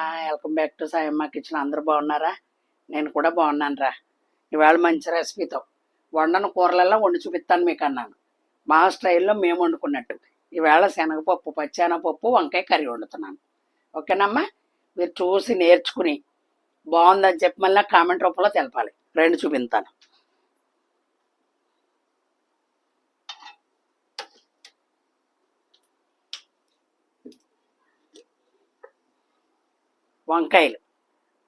Welcome back to Sayamma kitchen. అందరూ బాగున్నారా? నేను కూడా బాగున్నాను రా ఇవాళ మంచి రెసిపీతో వండను కూరలల్లో వండి చూపిస్తాను మీకు అన్నాను మా స్టైల్లో మేము వండుకున్నట్టు. ఈవేళ శనగపప్పు పచ్చెనగపప్పు వంకాయ కర్రీ వండుతున్నాను. ఓకేనమ్మా? మీరు చూసి నేర్చుకుని బాగుందని చెప్పి మళ్ళీ కామెంట్ రూపంలో తెలపాలి. రెండు చూపిస్తాను వంకాయలు.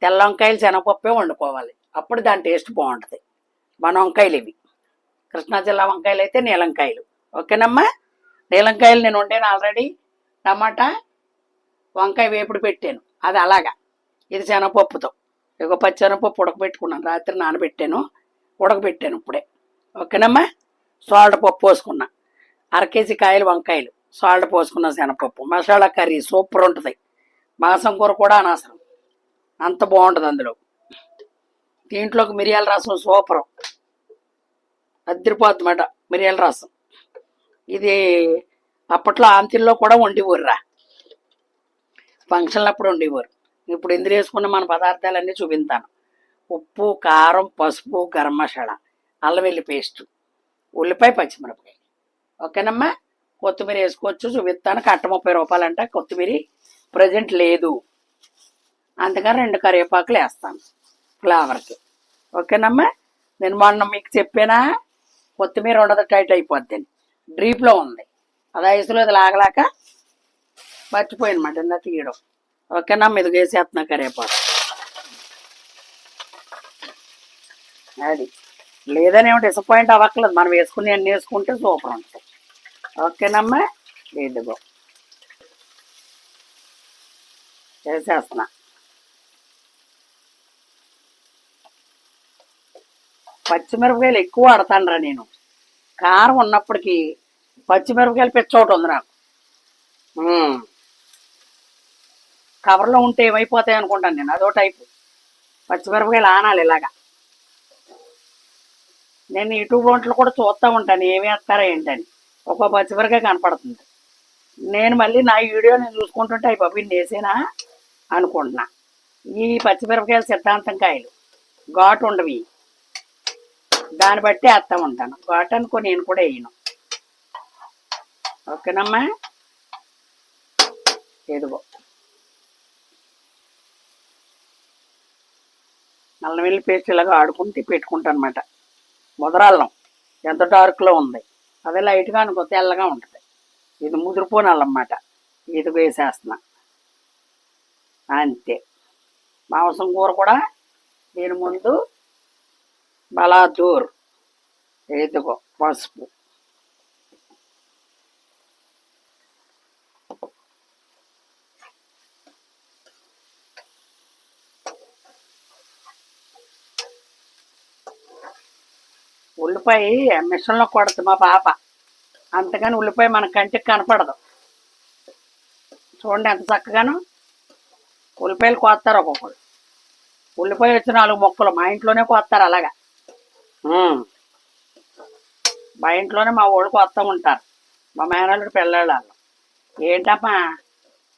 తెల్ల వంకాయలు శనగపప్పే వండుకోవాలి. అప్పుడు దాని టేస్ట్ బాగుంటుంది. మన వంకాయలు ఇవి. కృష్ణా జిల్లా వంకాయలు అయితే నీలంకాయలు. ఓకేనమ్మా? నీలంకాయలు నేను వండాను ఆల్రెడీ. టమాటా వంకాయ వేపుడు పెట్టాను. అది అలాగా. ఇది శనగపప్పుతో. ఇక పచ్చెనగపప్పు ఉడకబెట్టుకున్నాను. రాత్రి నానబెట్టాను. ఉడకబెట్టాను ఇప్పుడే. ఓకేనమ్మా? సాల్ట్ పప్పు పోసుకున్నా. అర కేజీ కాయలు వంకాయలు. సాల్ట్ పోసుకున్న శనగపప్పు. మసాలా కర్రీ సూపర్ ఉంటుంది. మాంసం కూర కూడా అనవసరం. అంత బాగుంటుంది అందులో. దీంట్లోకి మిరియాల రసం సూపర్. అద్దరిపోద్ది మాట మిరియాల రసం. ఇది అప్పట్లో ఆంతిల్లో కూడా వండివ్వరురా. ఫంక్షన్లప్పుడు వండివ్వరు. ఇప్పుడు ఇందులో వేసుకున్న మన పదార్థాలన్నీ చూపిస్తాను ఉప్పు కారం పసుపు గరం మసాలా అల్లం వెల్లి పేస్ట్ ఉల్లిపాయ పచ్చిమిరపకాయ. ఓకేనమ్మా? కొత్తిమీర వేసుకోవచ్చు చూపిస్తాను. కట్ట ముప్పై రూపాయలంట. కొత్తిమీర ప్రజెంట్ లేదు. అందుకని రెండు కరివేపాకులు వేస్తాను ఫ్లేవర్కి. ఓకేనమ్మా? నేను మొన్న మీకు చెప్పానా కొత్తిమీర ఉండదు టైట్ అయిపోద్ది డ్రీప్లో ఉంది. అది ఐసులో అది లాగలాక మర్చిపోయినమాట ఇందా తీయడం. ఓకేనమ్మా ఇది వేసేస్తున్నా కరివేపాకు. అది. లేదని ఏమో డిసప్పాయింట్ అవ్వక్కర్లేదు. మనం వేసుకుని అన్నీ వేసుకుంటే సూపర్ ఉంటాయి ఓకేనమ్మా? ఇదిగో. చేసేస్తున్నా. పచ్చిమిరపకాయలు ఎక్కువ వాడతానురా నేను. కారం ఉన్నప్పటికీ పచ్చిమిరపకాయలు పిచ్చోటి ఉంది నాకు. కవర్లో ఉంటే ఏమైపోతాయి అనుకుంటాను నేను అదో టైపు. పచ్చిమిరపకాయలు ఆనాలి ఇలాగా. నేను యూట్యూబ్ వంటలు కూడా చూస్తూ ఉంటాను ఏమి వేస్తారా ఏంటని. ఒక పచ్చిమిరపకాయ కనపడుతుంది. నేను మళ్ళీ నా వీడియో నేను చూసుకుంటుంటే అవి బాబు వేసేనా? అనుకుంటున్నా. ఈ పచ్చిమిరపకాయలు సిద్ధాంతం కాయలు. ఘాటు ఉండవి. దాన్ని బట్టి వేస్తా ఉంటాను. ఘాటు అనుకో నేను కూడా వేయను. ఓకేనమ్మా? ఎదుగో అల్లం పేస్ట్ ఇలాగా ఆడుకుంటే పెట్టుకుంటాను అనమాట ముదరాళ్ళం. ఎంత డార్క్లో ఉంది. అదే లైట్గా అనుకో తెల్లగా ఉంటుంది. ఇది ముదిరిపోనాలన్నమాట ఇది వేసేస్తున్నా. అంతే మాంసం కూర కూడా దీని ముందు బలాతూర్ ఎదుగో పసుపు. ఉల్లిపాయ మిషన్లో కొడుతుంది మా పాప. అంతగాని ఉల్లిపాయ మన కంటికి కనపడదు. చూడండి ఎంత చక్కగాను. ఉల్లిపాయలు కోస్తారు ఒక్కొక్కరు. ఉల్లిపాయ వచ్చి నాలుగు మొక్కలు మా ఇంట్లోనే కోస్తారు అలాగా. మా ఇంట్లోనే మా వాళ్ళు కొత్త ఉంటారు. మా మేనల్లుడు పిల్లలు ఏంటమ్మా?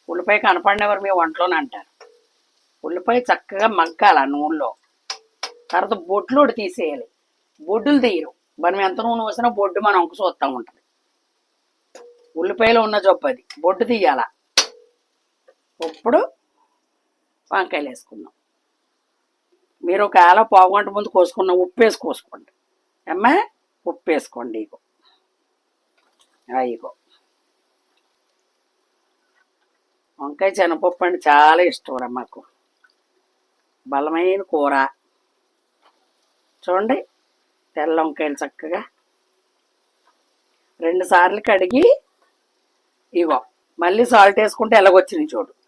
ఉల్లిపాయ కనపడినవారు మీ వంటలోనే అంటారు. ఉల్లిపాయ చక్కగా మగ్గాల ఆ నూనెలో. తర్వాత బొడ్లు ఒకటి తీసేయాలి. బొడ్డులు తీయరు. మనం ఎంత నూనె పోసినా బొడ్డు మనం ఒక్క చూస్తూ ఉంటుంది. ఉల్లిపాయలో ఉన్న జబ్బు అది. బొడ్డు తీయాల? ఇప్పుడు వంకాయలు వేసుకుందాం. మీరు ఒకవేళ పావు ముందు కోసుకున్న ఉప్పు వేసి కోసుకోండి. అమ్మా ఉప్పు వేసుకోండి ఇగో. ఇగో. వంకాయ శనగపప్పు అంటే చాలా ఇష్టం రా మాకు. బలమైన కూర. చూడండి తెల్ల వంకాయలు చక్కగా. రెండు సార్లు కడిగి ఇగో మళ్ళీ సాల్ట్ వేసుకుంటే ఎలాగొచ్చింది చూడు.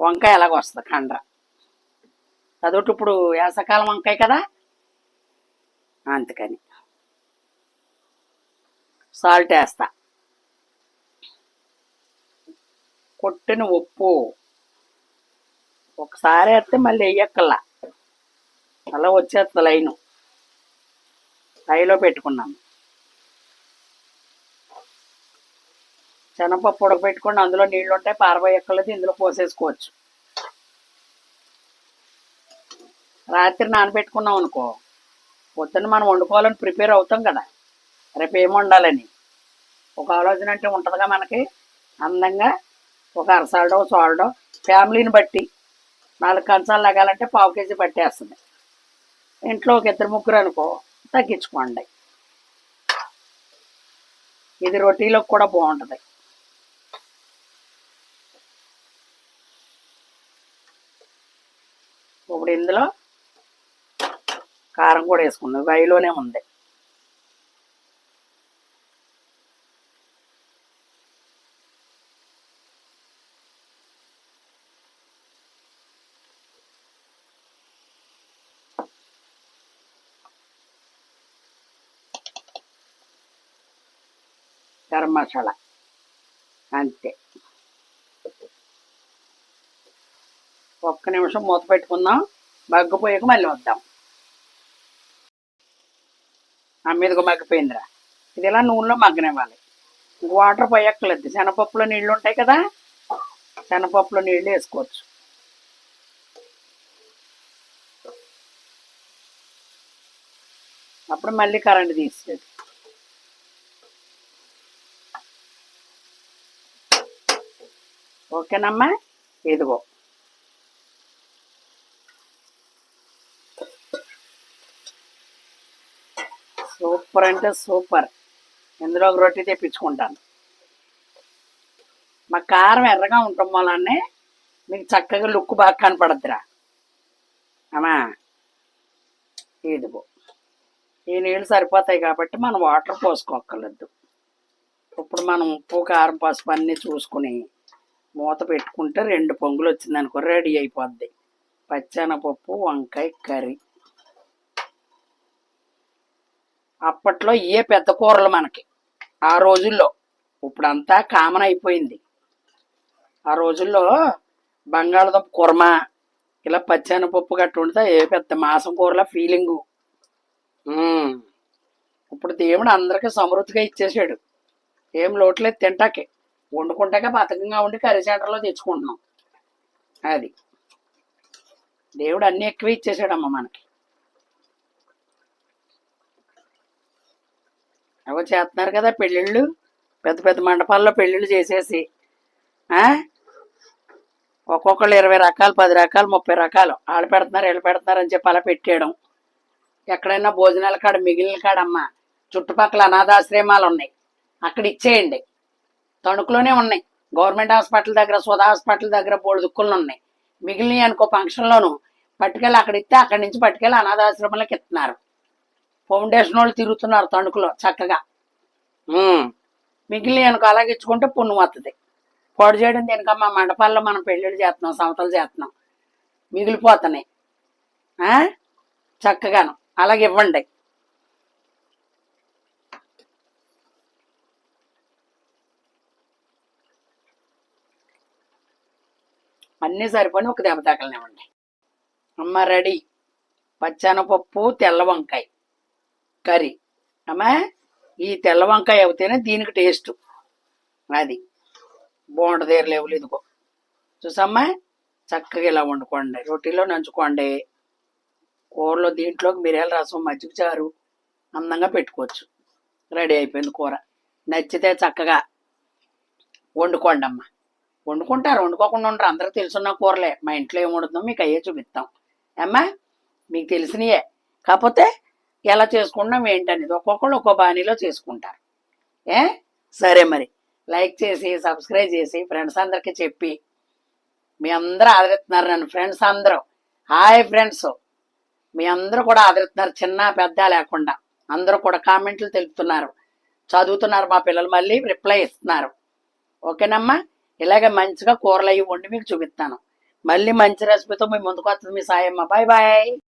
వంకాయ ఎలాగొస్తుంది కండ్ర. అదొకటి ఇప్పుడు వేసకాలం వంకాయ కదా? అందుకని. సాల్ట్ వేస్తా. కొట్టిన ఉప్పు. ఒకసారి వేస్తే మళ్ళీ వేయక్కల్లా అలా వచ్చేస్తుంది లైను. హైలో పెట్టుకున్నాను. శనగపప్పు ఉడకబెట్టుకొని అందులో నీళ్ళు ఉంటాయి పారబోయక్కర్లేదు ఇందులో పోసేసుకోవచ్చు. రాత్రి నానబెట్టుకున్నాం అనుకో పొద్దున్న మనం వండుకోవాలని ప్రిపేర్ అవుతాం కదా రేపు ఏమి వండాలని? ఒక ఆలోచన అంటే ఉంటుందిగా మనకి అందంగా ఒక అరసాడో సోలడో ఫ్యామిలీని బట్టి నాలుగు కంచాలు లాగాలంటే పావు కేజీ పట్టేస్తుంది. ఇంట్లో ఒక ఇద్దరు ముగ్గురు అనుకో తగ్గించుకోండి. ఇది రొటీలోకి కూడా బాగుంటుంది. కారం కూడా వేసుకున్నాం వైలోనే ఉంది. గరం మసాలా. అంతే. ఒక్క నిమిషం మూత పెట్టుకుందాం. మగ్గిపోయాక మళ్ళీ వద్దాం ఆ మీదకు మగ్గిపోయిందిరా. ఇది ఇలా నూనెలో మగ్గనివ్వాలి. వాటర్ పోయక్కర్లేదు. శనగపప్పులో నీళ్ళు ఉంటాయి కదా శనగపప్పులో నీళ్ళు వేసుకోవచ్చు. అప్పుడు మళ్ళీ కరెంట్ తీసేది. ఓకేనమ్మా? ఇదిగో. సూపర్ అంటే సూపర్. ఇందులో ఒక రొట్టె తెప్పించుకుంటాను. మా కారం ఎర్రగా ఉండటం వల్లనే మీకు చక్కగా లుక్ బాగా కనపడద్దురా. అమ్మా ఇదిగో. ఈ నీళ్ళు సరిపోతాయి కాబట్టి మనం వాటర్ పోసుకోక్కర్లేదు. ఇప్పుడు మనం ఉప్పు కారం పసుపు అన్నీ చూసుకుని మూత పెట్టుకుంటే రెండు పొంగులు వచ్చిందనుకో రెడీ అయిపోద్ది. పచ్చెనపప్పు వంకాయ కర్రీ. అప్పట్లో ఏ పెద్ద కూరలు మనకి. ఆ రోజుల్లో ఇప్పుడంతా కామన్ అయిపోయింది. ఆ రోజుల్లో బంగాళదుంప కుర్మ ఇలా పచ్చెనపప్పు గట్టు ఉంటే ఏ పెద్ద మాసం కూరల ఫీలింగు ఇప్పుడు దేవుడు అందరికీ సమృద్ధిగా ఇచ్చేసాడు. ఏం లోట్లేదు తింటాకే. వండుకుంటాక బతకంగా ఉండి కర్రీ సెంటర్లో తెచ్చుకుంటున్నాం. అది. దేవుడు అన్ని ఎక్కువ ఇచ్చేసాడమ్మ మనకి. ఏవో చేస్తున్నారు కదా పెళ్ళిళ్ళు. పెద్ద పెద్ద మండపాల్లో పెళ్ళిళ్ళు చేసేసి ఒక్కొక్కళ్ళు ఇరవై రకాలు పది రకాలు ముప్పై రకాలు. వాళ్ళు పెడుతున్నారు వీళ్ళు పెడుతున్నారు అని చెప్పి అలా పెట్టేయడం. ఎక్కడైనా భోజనాల కాడ మిగిలిన కాడమ్మ చుట్టుపక్కల అనాథాశ్రమాలు ఉన్నాయి. అక్కడ ఇచ్చేయండి. తణుకులోనే ఉన్నాయి. గవర్నమెంట్ హాస్పిటల్ దగ్గర సుధా హాస్పిటల్ దగ్గర బోర్డు దుక్కులు ఉన్నాయి. మిగిలినవి అనుకో ఫంక్షన్లోను పట్టుకెళ్ళి అక్కడ ఇస్తే అక్కడి నుంచి పట్టుకెళ్ళి అనాథాశ్రమాలకు ఇస్తున్నారు. ఫౌండేషన్ వాళ్ళు తిరుగుతున్నారు తణుకులో చక్కగా. మిగిలిన అనుకో అలాగే ఇచ్చుకుంటే పుణ్యం వస్తుంది పొడి చేయడం దేనికమ్మా? మండపాల్లో మనం పెళ్ళిళ్ళు చేస్తున్నాం సమతలు చేస్తున్నాం మిగిలిపోతున్నాయి? చక్కగాను. అలాగే ఇవ్వండి. అన్నీ సరిపోయి ఒక దెబ్బ తగలనివ్వండి. అమ్మ రెడీ. పచ్చెనపప్పు తెల్ల వంకాయ. కర్రీ. అమ్మా ఈ తెల్ల వంకాయ అవుతేనే దీనికి టేస్ట్. అది. బాగుంటుంది లేవులు ఇదిగో. చూసమ్మా చక్కగా ఇలా వండుకోండి. రొట్టెలో నంచుకోండి. కూరలో దీంట్లోకి మిరియాల రసం మజ్జిగ చారు అందంగా పెట్టుకోవచ్చు. రెడీ అయిపోయింది కూర. నచ్చితే చక్కగా వండుకోండి అమ్మ. వండుకుంటారు వండుకోకుండా ఉండరు. అందరికి తెలుసున్న కూరలే. మా ఇంట్లో ఏం వండుతున్నాం మీకు అయ్యే చూపిస్తాం. అమ్మా మీకు తెలిసినయే. కాకపోతే ఎలా చేసుకుంటాం ఏంటనేది. ఒక్కొక్కళ్ళు ఒక్కో బాణీలో చేసుకుంటారు. ఏ? సరే మరి. లైక్ చేసి సబ్స్క్రైబ్ చేసి ఫ్రెండ్స్ అందరికీ చెప్పి. మీ అందరూ ఆదరిస్తున్నారు నన్ను ఫ్రెండ్స్ అందరూ. Hi friends. మీ అందరూ కూడా ఆదరిస్తున్నారు చిన్న పెద్ద లేకుండా. అందరూ కూడా కామెంట్లు తెలుపుతున్నారు. చదువుతున్నారు మా పిల్లలు మళ్ళీ రిప్లై ఇస్తున్నారు. ఓకేనమ్మా? ఇలాగే మంచిగా కూరలు అవి వండి మీకు చూపిస్తాను. మళ్ళీ మంచి రెసిపీతో మీ ముందుకు వస్తుంది మీ సాయమ్మ. Bye bye.